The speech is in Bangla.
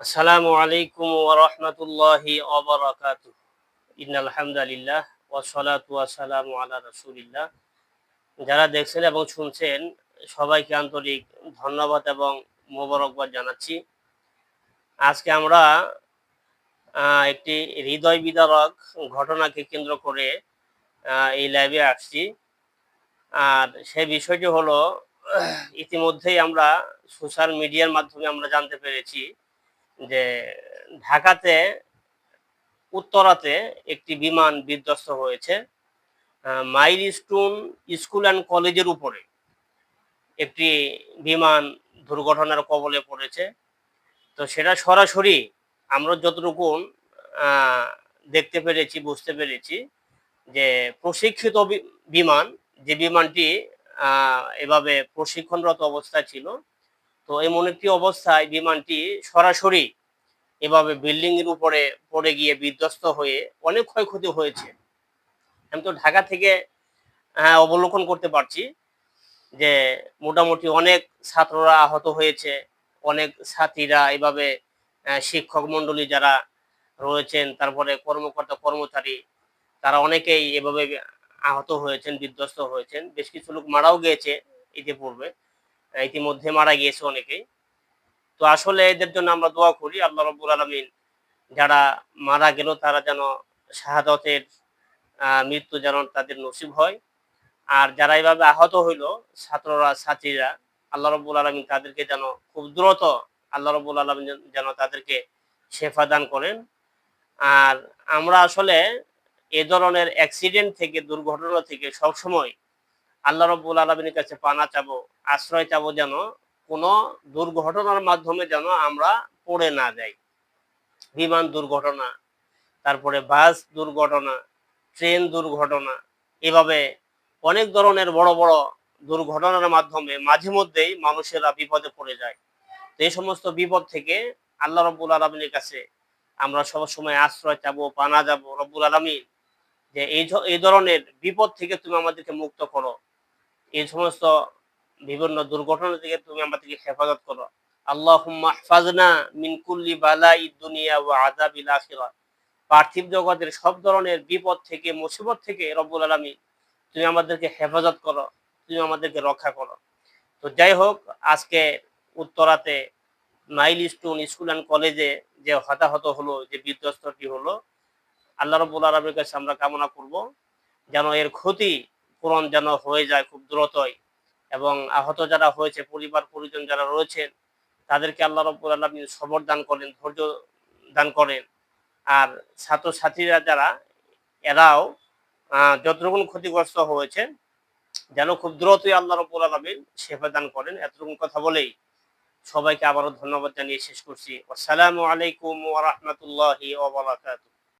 আসসালামু আলাইকুম ওয়া রাহমাতুল্লাহি ওয়া বারাকাতুহু। ইন্নাল হামদালিল্লাহ ওয়া সালাতু ওয়া সালামু আলা রাসূলিল্লাহ। যারা দেখছেন এবং শুনছেন, সবাইকে আন্তরিক ধন্যবাদ এবং মোবারকবাদ জানাচ্ছি। আজকে আমরা একটি হৃদয় বিদারক ঘটনাকে কেন্দ্র করে এই লাইভে আসছি। আর সে বিষয়টি হলো, ইতিমধ্যেই আমরা সোশ্যাল মিডিয়ার মাধ্যমে আমরা জানতে পেরেছি যে ঢাকাতে, উত্তরাতে একটি বিমান বিধ্বস্ত হয়েছে মাইল স্টোন স্কুল অ্যান্ড কলেজের উপরে। একটি বিমান দুর্ঘটনার কবলে পড়েছে। তো সেটা সরাসরি আমরা যতটুকু দেখতে পেরেছি, বুঝতে পেরেছি যে প্রশিক্ষিত বিমান, যে বিমানটি এভাবে প্রশিক্ষণরত অবস্থায় ছিল তো এমন একটি অবস্থায় বিমানটি সরাসরি এভাবে বিল্ডিং এর উপরে পড়ে গিয়ে বিধ্বস্ত হয়ে অনেক ক্ষয়ক্ষতি হয়েছে। আমি তো ঢাকা থেকে হ্যাঁ অবলোকন করতে পারছি যে মোটামুটি অনেক ছাত্ররা আহত হয়েছে, অনেক ছাত্রীরা এভাবে শিক্ষক মণ্ডলী যারা রয়েছেন, তারপরে কর্মকর্তা, কর্মচারী, তারা অনেকেই এভাবে আহত হয়েছেন, বিধ্বস্ত হয়েছেন। বেশ কিছু লোক মারাও গিয়েছে ইতিপূর্বে। ইতিমধ্যে মারা গিয়েছে অনেকেই। তো আসলে এদের জন্য আমরা দোয়া করি, আল্লাহ রব্বুল আলমিন যারা মারা গেল তারা যেন শাহাদতের মৃত্যু যেন তাদের নসিব হয়। আর যারা এইভাবে আহত হইল, ছাত্ররা, ছাত্রীরা, আল্লাহ রব্বুল আলমিন তাদেরকে যেন খুব দ্রুত আল্লাহ রব্বুল আলমিন যেন তাদেরকে শেফা দান করেন। আর আমরা আসলে এ ধরনের অ্যাক্সিডেন্ট থেকে, দুর্ঘটনা থেকে সবসময় আল্লাহ রব্বুল আলমিনের কাছে পানা চাবো, আশ্রয় চাবো যেন কোনো দুর্ঘটনার মাধ্যমে যেন আমরা পড়ে না যাই। বিমান দুর্ঘটনা, তারপরে বাস দুর্ঘটনা, ট্রেন দুর্ঘটনা, এভাবে অনেক ধরনের বড় বড় দুর্ঘটনার মাধ্যমে মাঝে মধ্যেই মানুষেরা বিপদে পড়ে যায়। তো এই সমস্ত বিপদ থেকে আল্লাহ রব্বুল আলমিনের কাছে আমরা সবসময় আশ্রয় চাবো, পানা যাব রব্বুল আলমিন, যে এই এই ধরনের বিপদ থেকে তুমি আমাদেরকে মুক্ত করো। এই সমস্ত বিভিন্ন দুর্ঘটনা থেকে তুমি আমাদেরকে হেফাজত করো। আল্লাহ হাফাজনা মিন কুল্লি বালাই দুনিয়া ও আযাবিল আখিরাহ। পার্থিব জগতের সব ধরনের বিপদ থেকে, মুসিবত থেকে রব্বুল আলামিন তুমি আমাদেরকে হেফাজত করো, তুমি আমাদেরকে রক্ষা করো। তো যাই হোক, আজকে উত্তরাতে মাইল স্টোন স্কুল অ্যান্ড কলেজে যে হতাহত হলো, যে বিধ্বস্তটি হলো, আল্লাহ রব্বুল আলমীর কাছে আমরা কামনা করব, যেন এর ক্ষতি পূরণ যেন হয়ে যায় খুব দ্রুতই। এবং আহত যারা হয়েছে পরিবার পরিজন যারা রয়েছেন তাদেরকে আল্লাহ রব্বুল আলমী সবর দান করেন ধৈর্য দান করেন। আর ছাত্রছাত্রীরা যারা এরাও আহ, যতটুকু ক্ষতিগ্রস্ত হয়েছে যেন খুব দ্রুতই আল্লাহ রব্বুল আলমিন সেবা দান করেন। এতটুকু কথা বলেই সবাইকে আবারও ধন্যবাদ জানিয়ে শেষ করছি। আসসালামু আলাইকুম ওয়া রাহমাতুল্লাহি ওয়া বারাকাতুহু।